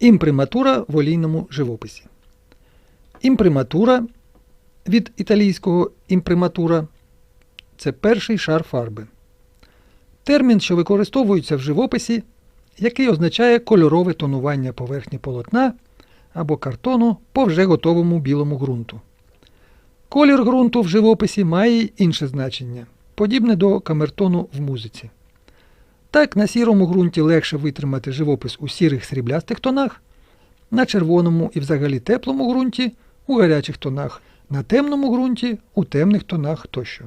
Імприматура в олійному живописі. Імприматура від італійського імприматура це перший шар фарби. Термін, що використовується в живописі, який означає кольорове тонування поверхні полотна або картону по вже готовому білому ґрунту. Колір ґрунту в живописі має інше значення, подібне до камертону в музиці. Так, на сірому ґрунті легше витримати живопис у сірих сріблястих тонах, на червоному і взагалі теплому ґрунті у гарячих тонах, на темному ґрунті у темних тонах тощо.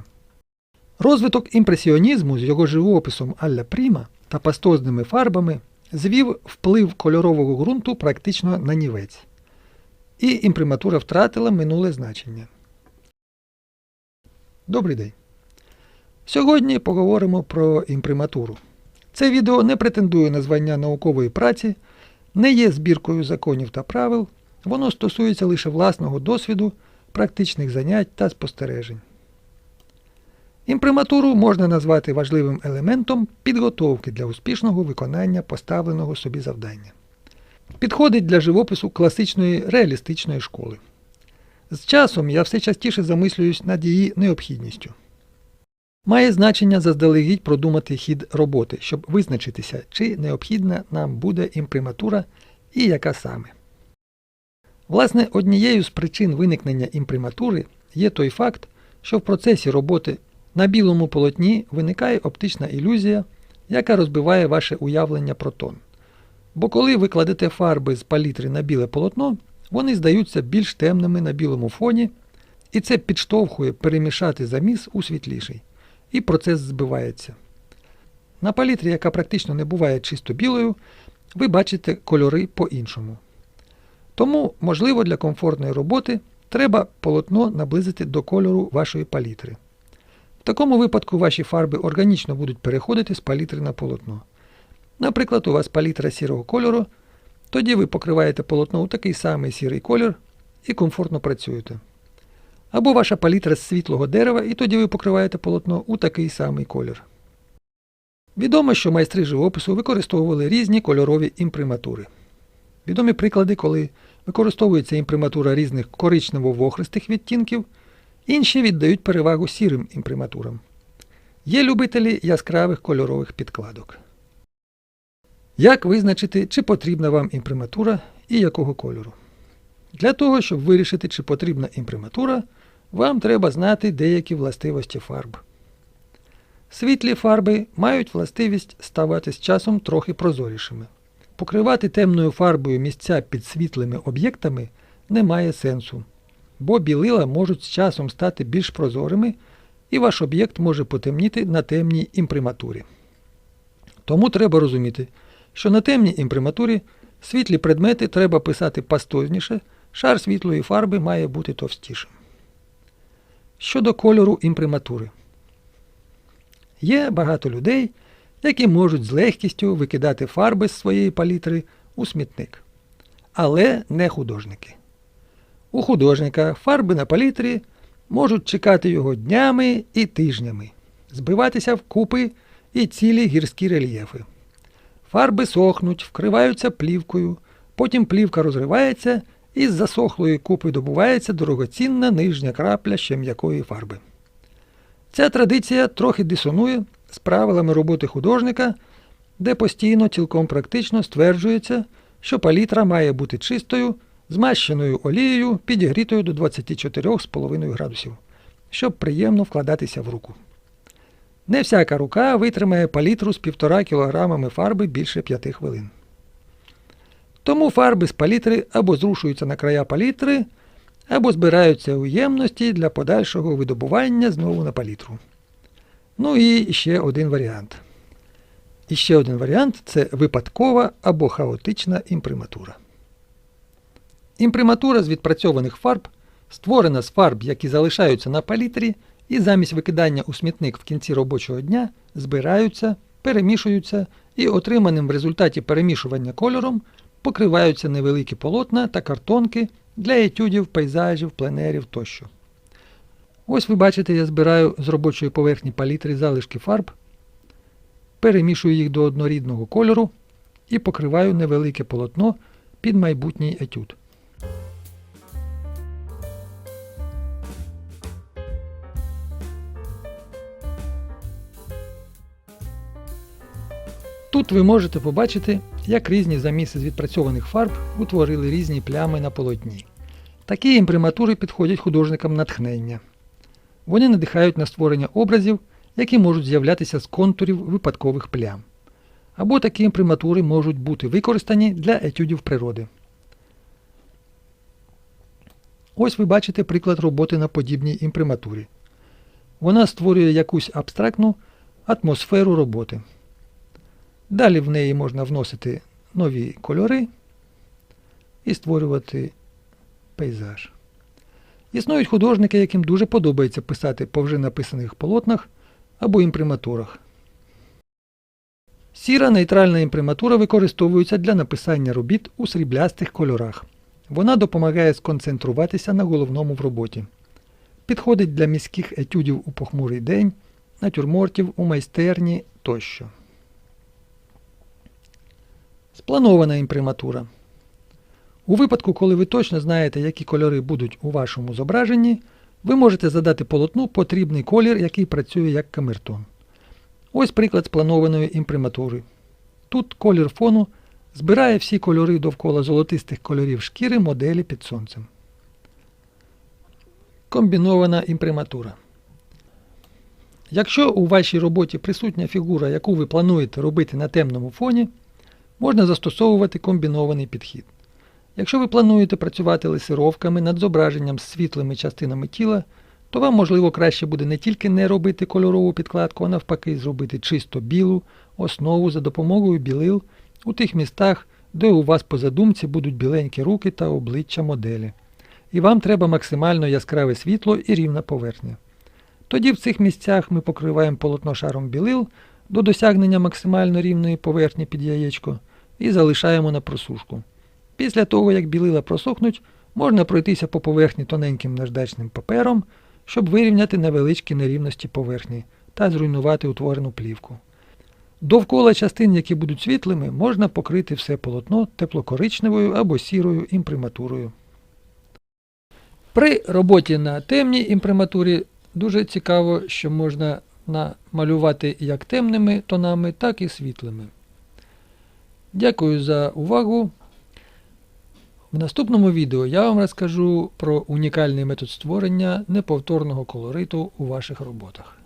Розвиток імпресіонізму з його живописом Алля Пріма та пастозними фарбами звів вплив кольорового ґрунту практично на нівець. І імприматура втратила минуле значення. Добрий день. Сьогодні поговоримо про імприматуру. Це відео не претендує на звання наукової праці, не є збіркою законів та правил, воно стосується лише власного досвіду, практичних занять та спостережень. Імприматуру можна назвати важливим елементом підготовки для успішного виконання поставленого собі завдання. Підходить для живопису класичної реалістичної школи. З часом я все частіше замислююсь над її необхідністю. Має значення заздалегідь продумати хід роботи, щоб визначитися, чи необхідна нам буде імприматура і яка саме. Власне, однією з причин виникнення імприматури є той факт, що в процесі роботи на білому полотні виникає оптична ілюзія, яка розбиває ваше уявлення про тон. Бо коли ви кладете фарби з палітри на біле полотно, вони здаються більш темними на білому фоні, і це підштовхує перемішати заміс у світліший, і процес збивається. На палітрі, яка практично не буває чисто білою, ви бачите кольори по-іншому. Тому, можливо, для комфортної роботи треба полотно наблизити до кольору вашої палітри. В такому випадку ваші фарби органічно будуть переходити з палітри на полотно. Наприклад, у вас палітра сірого кольору, тоді ви покриваєте полотно у такий самий сірий колір і комфортно працюєте. Або ваша палітра з світлого дерева, і тоді ви покриваєте полотно у такий самий колір. Відомо, що майстри живопису використовували різні кольорові імприматури. Відомі приклади, коли використовується імприматура різних коричнево-вохристих відтінків, інші віддають перевагу сірим імприматурам. Є любителі яскравих кольорових підкладок. Як визначити, чи потрібна вам імприматура і якого кольору? Для того, щоб вирішити, чи потрібна імприматура, вам треба знати деякі властивості фарб. Світлі фарби мають властивість ставати з часом трохи прозорішими. Покривати темною фарбою місця під світлими об'єктами немає сенсу, бо білила можуть з часом стати більш прозорими, і ваш об'єкт може потемніти на темній імприматурі. Тому треба розуміти, що на темній імприматурі світлі предмети треба писати пастозніше, шар світлої фарби має бути товстішим. Щодо кольору імприматури. Є багато людей, які можуть з легкістю викидати фарби з своєї палітри у смітник. Але не художники. У художника фарби на палітрі можуть чекати його днями і тижнями, збиватися вкупи і цілі гірські рельєфи. Фарби сохнуть, вкриваються плівкою, потім плівка розривається і з засохлої купи добувається дорогоцінна нижня крапля ще м'якої фарби. Ця традиція трохи дисонує з правилами роботи художника, де постійно цілком практично стверджується, що палітра має бути чистою, змащеною олією, підігрітою до 24,5 градусів, щоб приємно вкладатися в руку. Не всяка рука витримає палітру з 1,5 кг фарби більше 5 хвилин. Тому фарби з палітри або зрушуються на края палітри, або збираються у ємності для подальшого видобування знову на палітру. Ну і ще один варіант. І ще один варіант це випадкова або хаотична імприматура. Імприматура з відпрацьованих фарб створена з фарб, які залишаються на палітрі, і замість викидання у смітник в кінці робочого дня збираються, перемішуються і отриманим в результаті перемішування кольором покриваються невеликі полотна та картонки для етюдів, пейзажів, пленерів тощо. Ось ви бачите, я збираю з робочої поверхні палітри залишки фарб, перемішую їх до однорідного кольору і покриваю невелике полотно під майбутній етюд. Тут ви можете побачити, як різні заміси з відпрацьованих фарб утворили різні плями на полотні. Такі імприматури підходять художникам натхнення. Вони надихають на створення образів, які можуть з'являтися з контурів випадкових плям. Або такі імприматури можуть бути використані для етюдів природи. Ось ви бачите приклад роботи на подібній імприматурі. Вона створює якусь абстрактну атмосферу роботи. Далі в неї можна вносити нові кольори і створювати пейзаж. Існують художники, яким дуже подобається писати по вже написаних полотнах або імприматурах. Сіра нейтральна імприматура використовується для написання робіт у сріблястих кольорах. Вона допомагає сконцентруватися на головному в роботі. Підходить для міських етюдів у похмурий день, натюрмортів у майстерні тощо. Спланована імприматура. У випадку, коли ви точно знаєте, які кольори будуть у вашому зображенні, ви можете задати полотну потрібний колір, який працює як камертон. Ось приклад спланованої імприматури. Тут колір фону збирає всі кольори довкола золотистих кольорів шкіри моделі під сонцем. Комбінована імприматура. Якщо у вашій роботі присутня фігура, яку ви плануєте робити на темному фоні, можна застосовувати комбінований підхід. Якщо ви плануєте працювати лесировками над зображенням з світлими частинами тіла, то вам можливо краще буде не тільки не робити кольорову підкладку, а навпаки зробити чисто білу основу за допомогою білил у тих містах, де у вас по задумці будуть біленькі руки та обличчя моделі. І вам треба максимально яскраве світло і рівна поверхня. Тоді в цих місцях ми покриваємо полотно шаром білил до досягнення максимально рівної поверхні під яєчко і залишаємо на просушку. Після того, як білила просохнуть, можна пройтися по поверхні тоненьким наждачним папером, щоб вирівняти невеличкі нерівності поверхні та зруйнувати утворену плівку. Довкола частин, які будуть світлими, можна покрити все полотно теплокоричневою або сірою імприматурою. При роботі на темній імприматурі дуже цікаво, що можна намалювати як темними тонами, так і світлими. Дякую за увагу. В наступному відео я вам розкажу про унікальний метод створення неповторного колориту у ваших роботах.